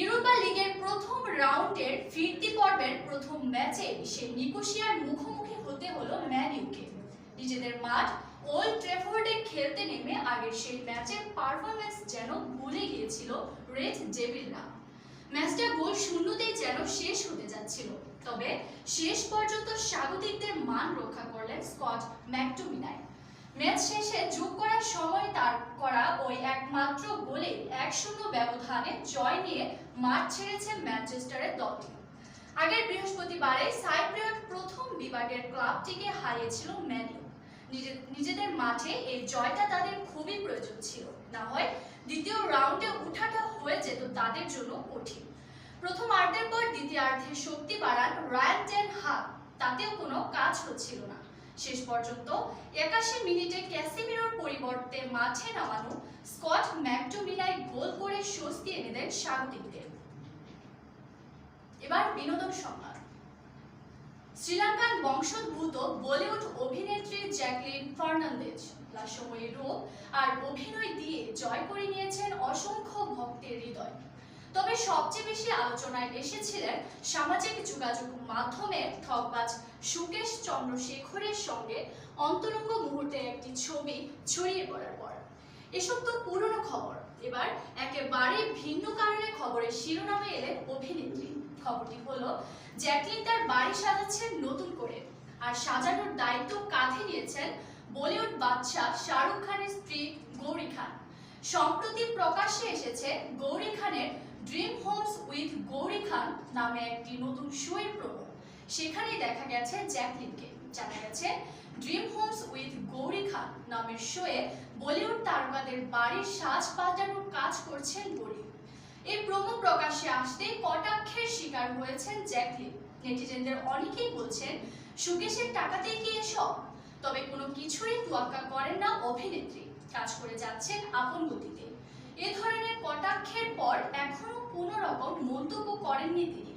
Europa লিগের প্রথম রাউন্ডের ফিরতি পর্বের প্রথম ম্যাচে সে নিকোশিয়ার মুখোমুখি হতে হলো ম্যান ইউকে। নিজেদের মাঠ ওল্ড ট্রেফোর্ডে খেলতে নেমে আগের সেই ম্যাচের পারফরমেন্স যেন ভুলে গিয়েছিল রেড ডেভিলরা। ম্যাচটা গোল শূন্যতেই যেন শেষ হতে যাচ্ছিল। তবে শেষ পর্যন্ত স্বাগতিকদের মান রক্ষা করলেন স্কট ম্যাকটুমিনাই ম্যাচ শেষে যোগ করার সময় তার করা ওই একমাত্র গোলে এক শূন্য ব্যবধানে জয় নিয়ে মাঠ ছেড়েছে ম্যানচেস্টারের দলটি। আগের বৃহস্পতিবারে সাইপ্রিয়ট প্রথম বিভাগের ক্লাবটিকে হারিয়েছিল ম্যানিউ নিজে- নিজেদের মাঠে এই জয়টা তাদের খুবই প্রয়োজন ছিল। না হয় দ্বিতীয় রাউন্ডে উঠাটা হয়ে যেত তাদের জন্য কঠিন। প্রথমার্ধের পর দ্বিতীয়ার্ধে শক্তি বাড়ান রায়ান টেন হাগ তাতেও কোনো কাজ হচ্ছিল না। শেষ পর্যন্ত একাশি মিনিটে ক্যাসিমিরোর পরিবর্তে মাঠে নামানো স্কট ম্যাকটুমিনাই গোল করে স্বস্তি এনে দেন স্বাগতিকদের এবার বিনোদন সংবাদ। শ্রীলঙ্কার বংশোদ্ভূত বলিউড অভিনেত্রী জ্যাকলিন ফার্নান্দেজ সময়ে রূপ আর অভিনয় দিয়ে জয় করে নিয়েছেন অসংখ্য ভক্তের হৃদয়। তবে সবচেয়ে বেশি আলোচনায় এসেছিলেন সামাজিক যোগাযোগ মাধ্যমের ঠকবাজ সুকেশ চন্দ্রশেখরের সঙ্গে অন্তরঙ্গ মুহূর্তের একটি ছবি ছড়িয়ে পড়ার পর। এসব তো পুরনো খবর। এবার একেবারে ভিন্ন কারণে খবরের শিরোনামে এলেন অভিনেত্রী। খবরটি হলো, জ্যাকলিন তার বাড়ি সাজাচ্ছেন নতুন করে আর সাজানোর দায়িত্ব কাঁধে নিয়েছেন বলিউড বাদশাহ শাহরুখ খানের স্ত্রী গৌরী খান। সম্প্রতি প্রকাশ্যে এসেছে গৌরী খানের dream homes with Gauri Khan নামে একটি নতুন শোয়ের প্রমো সেখানেই দেখা গেছে জ্যাকলিনকে জানা গেছে dream homes with Gauri Khan নামের শোয়ে বলিউড তারকাদের বাড়ির সাজ পাল্টানোর কাজ করছেন গৌরী এই প্রমো প্রকাশ্যে আসতে কটাক্ষের শিকার হয়েছেন জ্যাকলিন নেটিজেনদের অনেকেই বলছেন, সুকেশের টাকাতেই কি এসব? তবে কোনো কিছুরই তোয়াক্কা করেন না অভিনেত্রী। কাজ করে যাচ্ছেন আপন গতিতে। এ ধরনের কোনো রকম মন্তব্য করেননি তিনি।